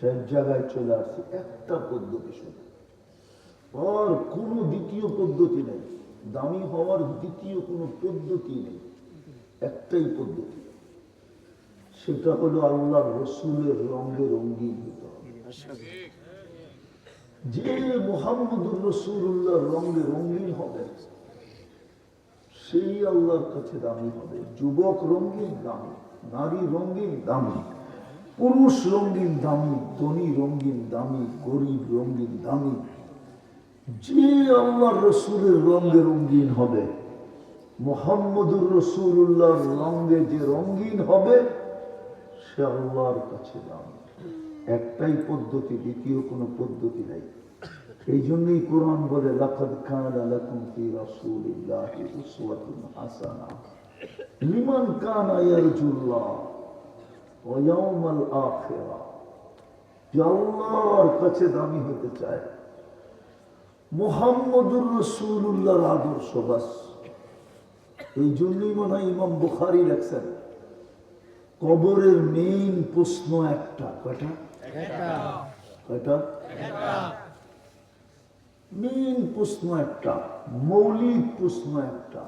শেষ জায়গায় চলে আসছে, একটা পদ্ধতি শুধু। আর কোনো দ্বিতীয় পদ্ধতি নেই। দামি হওয়ার দ্বিতীয় কোনো পদ্ধতি নেই। একটাই পদ্ধতি। সেটা হলো আল্লাহ রসুলের রঙে রঙ্গিন যে মোহাম্মদুর রসুল্লাহ রঙে রঙিন হবে, সেই আল্লাহর কাছে দামি হবে। যুবক রঙিন দামি, নারী রঙিন দামি। পুরুষ রঙিন দামি, ধনী রঙিন দামি, গরিব রঙিন দামি। যে আল্লাহ রসুলের রঙে রঙিন হবে, মোহাম্মদুর রসুল্লাহর রঙে যে রঙিন হবে, সে আল্লাহর কাছে দামি। একটাই পদ্ধতি, দ্বিতীয় কোনো পদ্ধতি নাই। এই জন্যই কোরআন বলে, লাকাদ কানা লাকুম ফি রাসূলিল্লাহি হাসানা। লিমান ওয়া ইয়াউমাল আখিরা যে আল্লাহর কাছে দামি হতে চায়। মুহাম্মদুর রাসূলুল্লাহর আদর্শ বাস। এই জন্যই মনে হয় ইমাম বুখারী লেখছেন কবরের মেইন প্রশ্ন একটা। কয়টা? কয়টা? মেইন প্রশ্ন একটা মৌলিক প্রশ্ন একটা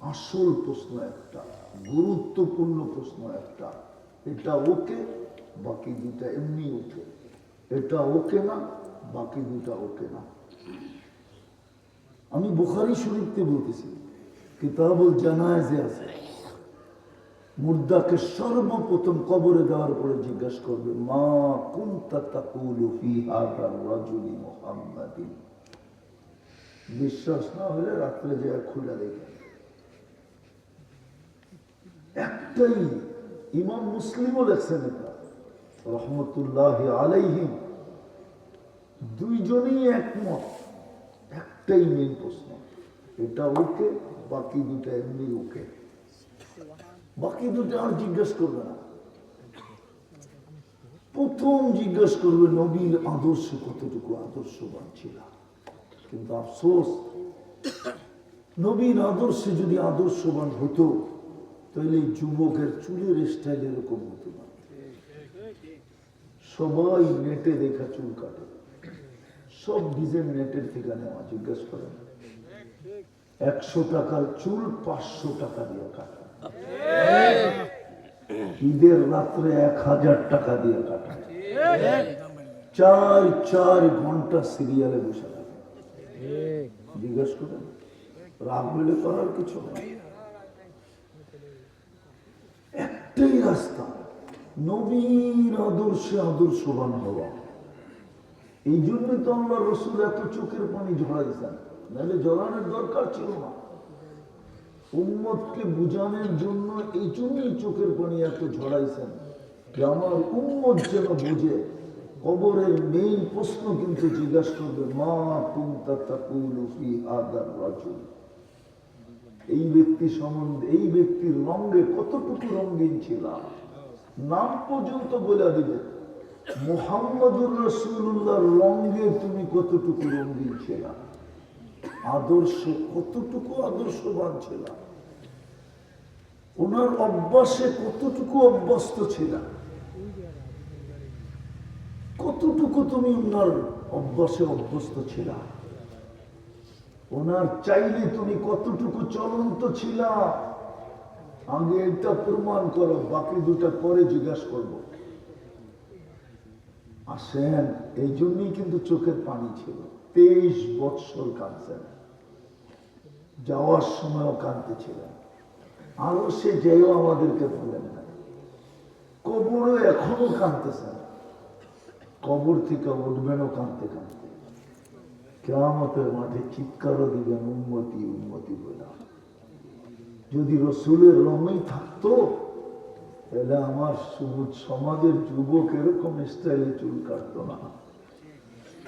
আসল প্রশ্ন একটা গুরুত্বপূর্ণ প্রশ্ন একটা। এটা ওকে, বাকি দুটা এমনি ওকে। এটা ওকে না, বাকি দুটা ওকে না। আমি বুখারি শরীফকে বলতেছি, কিতাবুল জানায়াজে আছে। মুর্দাকে সর্বপ্রথম কবরে দেওয়ার পরে জিজ্ঞাসা করবে, মা হাদার রাজুলি বিশ্বাস না হলে রাত্রে যায় খুলে দেখে। একটাই ইমাম মুসলিমও লেখছেন এটা। রহমতুল্লাহ আলাইহিম। দুইজনেই একমত। একটাই মেন প্রশ্ন। এটা ওকে, বাকি দুটা এমনি ওকে। বাকি দুটো আর জিজ্ঞেস করবে না। প্রথম জিজ্ঞেস করবে, নবীর আদর্শ কতটুকু আদর্শবান ছিল? কিন্তু আফসোস নবীন আদর্শে যদি আদর্শবান হতো তাহলে যুবকের চুলের স্টাইল এরকম হতো না সবাই নেটে দেখা চুল কাটে। সব ডিজাইন নেটের থেকে নেওয়া জিজ্ঞেস করেন। একশো টাকার চুল পাঁচশো টাকা দিয়ে কাটা। ঈদের রাত্রে এক হাজার টাকা দিয়ে কাটা। চার চার ঘণ্টা সিরিয়ালে বসে থাকে। জিজ্ঞেস করেন, রাগ হলে করার কিছু নেই। একটাই রাস্তা। নবীর আদর্শে আদর্শবান হওয়া। এই জন্যই তো আল্লাহ রসুল এত চোখের পানি ঝরাইছেন। নাহলে জড়ানোর দরকার ছিল না। উম্মতকে বুঝানোর জন্য এই জন্যই চোখের পানি এত ঝরাইছেন যে আমার উম্মত যেন বুঝে। কবরের মেইন প্রশ্ন কিন্তু জিজ্ঞাসা করবে, মা কুন্তা তাকুলু ফি হাদার রাজুল? এই ব্যক্তি সম্বন্ধে, এই ব্যক্তির রঙে কতটুকু রঙিন ছিল? নাম পর্যন্ত বলে দিবে। মোহাম্মদুর রসুল্লাহর রঙে তুমি কতটুকু রঙিন ছিল? আদর্শ কতটুকু আদর্শবান ছিল? ওনার অভ্যাসে কতটুকু অভ্যস্ত ছিল? কতটুকু তুমি ওনার অভ্যাসে অভ্যস্ত ছিল? ওনার চাইলে তুমি কতটুকু চলন্ত ছিল? আগে এটা প্রমাণ করো, বাকি দুটা পরে জিজ্ঞাসা করব। আসেন এই জন্যই কিন্তু চোখের পানি ছিল। তেইশ বৎসর কাঁদছেন। যাওয়ার সময়ও কাঁদতেছিলেন আরও সে যেও আমাদেরকে বলেন না। কবরও এখনও কাঁদতেছেন। কবর থেকে উঠবেনও কাঁদতে কাঁদতে। কেয়ামতের মাঠে চিৎকারও দিবেন উন্মতি উন্মতি বলে। যদি রসুলের রঙই থাকতো, তাহলে আমার সমাজের যুবক এরকম স্টাইলে চুল কাটতো না।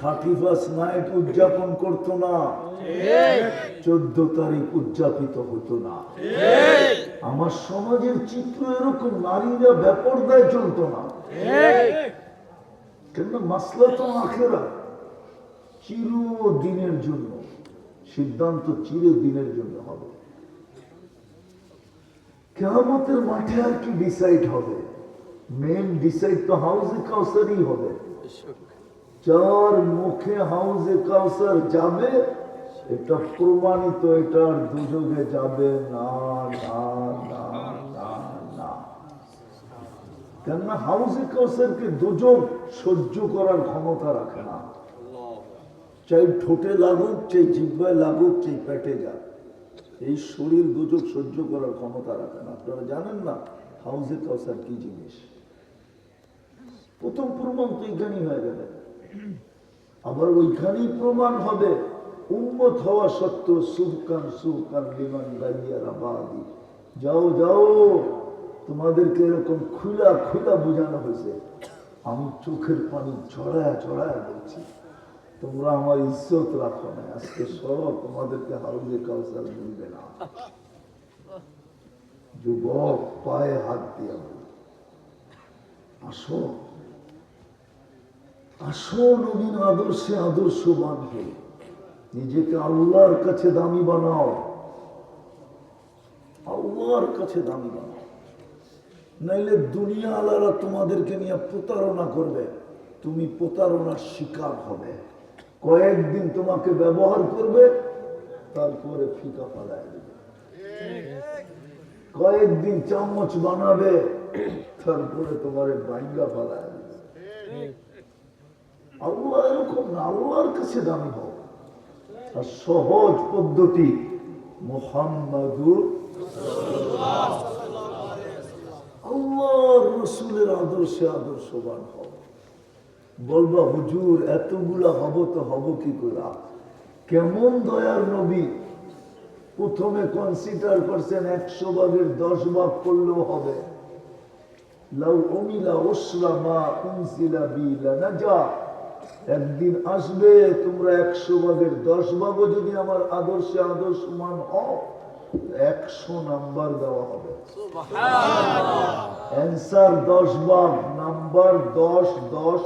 থার্টি ফার্স্ট নাইট উদযাপন করতো না। চোদ্দ তারিখ উদযাপিত হতো না। আমার সমাজের চিত্র এরকম, নারীরা ব্যাপারদায় চলতো না। কেন মাসলা তো আখেরা চিরদিনের জন্য, সিদ্ধান্ত চিরদিনের জন্য হবে। কেয়ামতের মাঠে আর কি ডিসাইড হবে? মেন ডিসাইড তো হাউজে কাউসারই হবে। যার মুখে হাউজে কাউসার যাবে, এটা প্রমাণিত এটার দুযোগে যাবে না না না না না। কেননা হাউজে কাউসারকে দুযোগ সহ্য করার ক্ষমতা রাখে না। চাই ঠোঁটে লাগুক, চাই জিব্বায় লাগুক, চাই পেটে যাক। এই শরীর দুযোগ সহ্য করার ক্ষমতা রাখে না আপনারা জানেন না, হাউজে কাউসার কি জিনিস? প্রথম প্রমাণ তো এইখানেই হয়ে গেলে। আবার ওইখানেই প্রমাণ হবে। উন্মত হওয়া সত্ত্বেও সুবকান সুবকান বিমান গাইয়ারা বাদি যাও যাও, তোমাদেরকে এরকম খুলা খুলা বোঝানো হয়েছে। আমি চোখের পানি ছড়ায় ছড়ায় বলছি। তোমরা আমার ইজ্জত রাখো না। আজকে সব তোমাদেরকে হাউজে কাউসার মিলবে না। যুবক, পায়ে হাত দিয়া আসো। আসো নবীন আদর্শে আদর্শবান হয়ে। নিজেকে আল্লাহর কাছে দামি বানাও। আল্লাহর কাছে দামি বানাও। নাইলে দুনিয়া আলারা তোমাদেরকে নিয়ে প্রতারণা করবে। তুমি প্রতারণার শিকার হবে। কয়েকদিন তোমাকে ব্যবহার করবে, তারপরে ফিকা পালায় দেবে। কয়েকদিন চামচ বানাবে, তারপরে তোমার বাইঙ্গা পালায় দেবে। আল্লাহ এরকম না, আল্লাহর কাছে দামি হোক আর সহজ পদ্ধতি মোহাম্মদুর আল্লাহর রসুলের আদর্শে আদর্শবান হও। বলবা হুজুর এতগুলা হব তো হব কি করে? কেমন দয়ার নবী। প্রথমে কনসিডার করছেন একশো ভাগের দশ ভাগ করলেও হবে। একদিন আসবে তোমরা একশো ভাগের দশ ভাগও যদি আমার আদর্শে আদর্শমান হও একশো নাম্বার দেওয়া হবে। অ্যান্সার দশ ভাগ নাম্বার দশ দশ